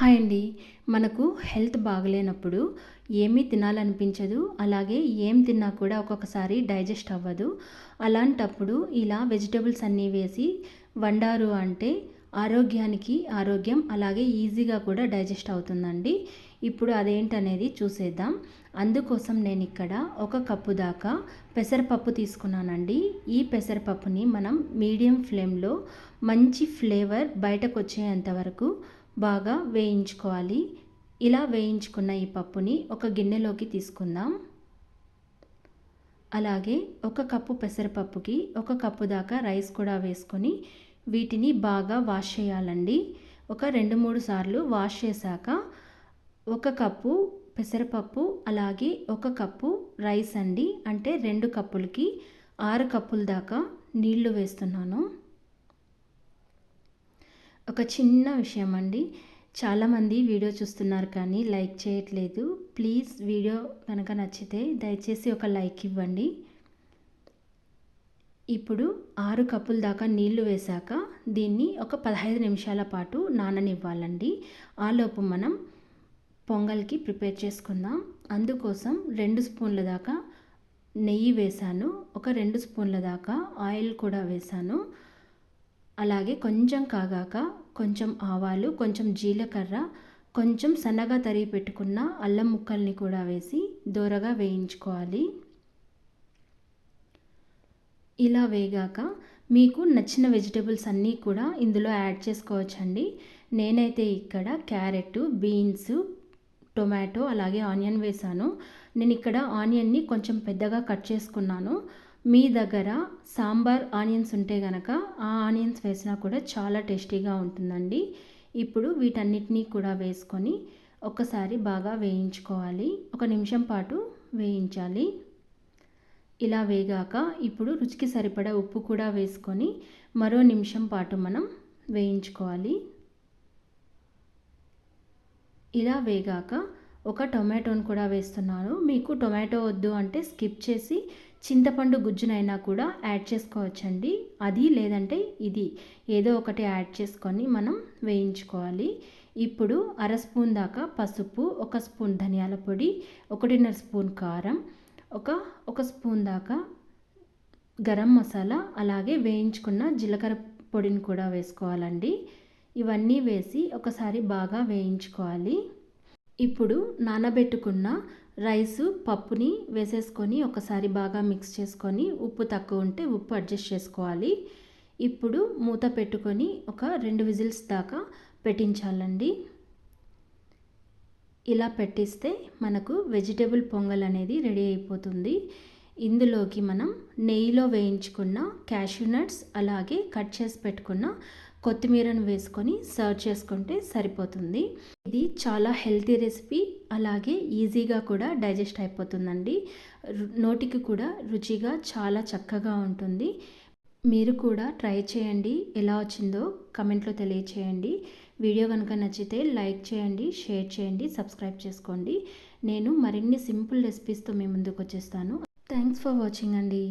Hi అండి మనకు health బాగలేనప్పుడు ఏమీ తినాలనిపించదు అలాగే ఏం తిన్నా కూడా ఒక్కొక్కసారి డైజెస్ట్ అవ్వదు. అలాంటప్పుడు ఇలా వెజిటబుల్స్ అన్నీ వేసి వండారు అంటే ఆరోగ్యానికి ఆరోగ్యం అలాగే ఈజీగా కూడా డైజెస్ట్ అవుతుందండి. ఇప్పుడు అదేంటనేది చూసేద్దాం. అందుకోసం నేను ఇక్కడ ఒక కప్పు దాకా పెసరపప్పు తీసుకున్నానండి. ఈ పెసరపప్పుని మనం మీడియం ఫ్లేమ్లో మంచి ఫ్లేవర్ బయటకు వచ్చేంత వరకు బాగా వేయించుకోవాలి. ఇలా వేయించుకున్న ఈ పప్పుని ఒక గిన్నెలోకి తీసుకుందాం. అలాగే ఒక కప్పు పెసరపప్పుకి ఒక కప్పు దాకా రైస్ కూడా వేసుకొని వీటిని బాగా వాష్ చేయాలండి. ఒక రెండు మూడు సార్లు వాష్ చేశాక ఒక కప్పు పెసరపప్పు అలాగే ఒక కప్పు రైస్ అండి. అంటే రెండు కప్పులకి ఆరు కప్పుల దాకా నీళ్ళు వేస్తున్నాను. ఒక చిన్న విషయం అండి చాలామంది వీడియో చూస్తున్నారు కానీ లైక్ చేయట్లేదు. ప్లీజ్ వీడియో కనుక నచ్చితే దయచేసి ఒక లైక్ ఇవ్వండి. ఇప్పుడు ఆరు కప్పుల దాకా నీళ్ళు వేశాక దీన్ని ఒక పదహైదు నిమిషాల పాటు నాననివ్వాలండి. ఆలోపు మనం పొంగల్కి ప్రిపేర్ చేసుకుందాం. అందుకోసం రెండు స్పూన్ల దాకా నెయ్యి వేశాను. ఒక రెండు స్పూన్ల దాకా ఆయిల్ కూడా వేశాను. అలాగే కొంచెం కాగాక కొంచెం ఆవాలు కొంచెం జీలకర్ర కొంచెం సన్నగా తరిగి పెట్టుకున్న అల్లం ముక్కల్ని కూడా వేసి దోరగా వేయించుకోవాలి. ఇలా వేగాక మీకు నచ్చిన వెజిటేబుల్స్ అన్నీ కూడా ఇందులో యాడ్ చేసుకోవచ్చండి. నేనైతే ఇక్కడ క్యారెట్ బీన్స్ టొమాటో అలాగే ఆనియన్ వేసాను నేను ఇక్కడ ఆనియన్ని కొంచెం పెద్దగా కట్ చేసుకున్నాను. మీ దగ్గర సాంబార్ ఆనియన్స్ ఉంటే కనుక ఆ ఆనియన్స్ వేసినా కూడా చాలా టేస్టీగా ఉంటుందండి. ఇప్పుడు వీటన్నిటినీ కూడా వేసుకొని ఒకసారి బాగా వేయించుకోవాలి. ఒక నిమిషం పాటు వేయించాలి. ఇలా వేగాక ఇప్పుడు రుచికి సరిపడా ఉప్పు కూడా వేసుకొని మరో నిమిషం పాటు మనం వేయించుకోవాలి. ఇలా వేగాక ఒక టొమాటోని కూడా వేస్తున్నాను. మీకు టొమాటో వద్దు అంటే స్కిప్ చేసి చింతపండు గుజ్జునైనా కూడా యాడ్ చేసుకోవచ్చండి. అది లేదంటే ఇది ఏదో ఒకటి యాడ్ చేసుకొని మనం వేయించుకోవాలి. ఇప్పుడు అర స్పూన్ దాకా పసుపు ఒక స్పూన్ ధనియాల పొడి ఒకటిన్నర స్పూన్ కారం ఒక ఒక స్పూన్ దాకా గరం మసాలా అలాగే వేయించుకున్న జీలకర్ర పొడిని కూడా వేసుకోవాలండి. ఇవన్నీ వేసి ఒకసారి బాగా వేయించుకోవాలి. ఇప్పుడు నానబెట్టుకున్న రైసు పప్పుని వేసేసుకొని ఒకసారి బాగా మిక్స్ చేసుకొని ఉప్పు తక్కువ ఉంటే ఉప్పు అడ్జస్ట్ చేసుకోవాలి. ఇప్పుడు మూత పెట్టుకొని ఒక రెండు విజిల్స్ దాకా పెట్టించాలండి. ఇలా పెట్టిస్తే మనకు వెజిటేబుల్ పొంగల్ అనేది రెడీ అయిపోతుంది. ఇందులోకి మనం నెయ్యిలో వేయించుకున్న క్యాష్యూ నట్స్ అలాగే కట్ చేసి పెట్టుకున్న కొత్తిమీరను వేసుకొని సర్వ్ చేసుకుంటే సరిపోతుంది. ఇది చాలా హెల్తీ రెసిపీ అలాగే ఈజీగా కూడా డైజెస్ట్ అయిపోతుందండి. నోటికి కూడా రుచిగా చాలా చక్కగా ఉంటుంది. మీరు కూడా ట్రై చేయండి ఎలా వచ్చిందో కమెంట్లో తెలియచేయండి. వీడియో కనుక నచ్చితే లైక్ చేయండి షేర్ చేయండి సబ్స్క్రైబ్ చేసుకోండి. నేను మరిన్ని సింపుల్ రెసిపీస్తో మీ ముందుకు వచ్చేస్తాను. థ్యాంక్స్ ఫర్ వాచింగ్ అండి.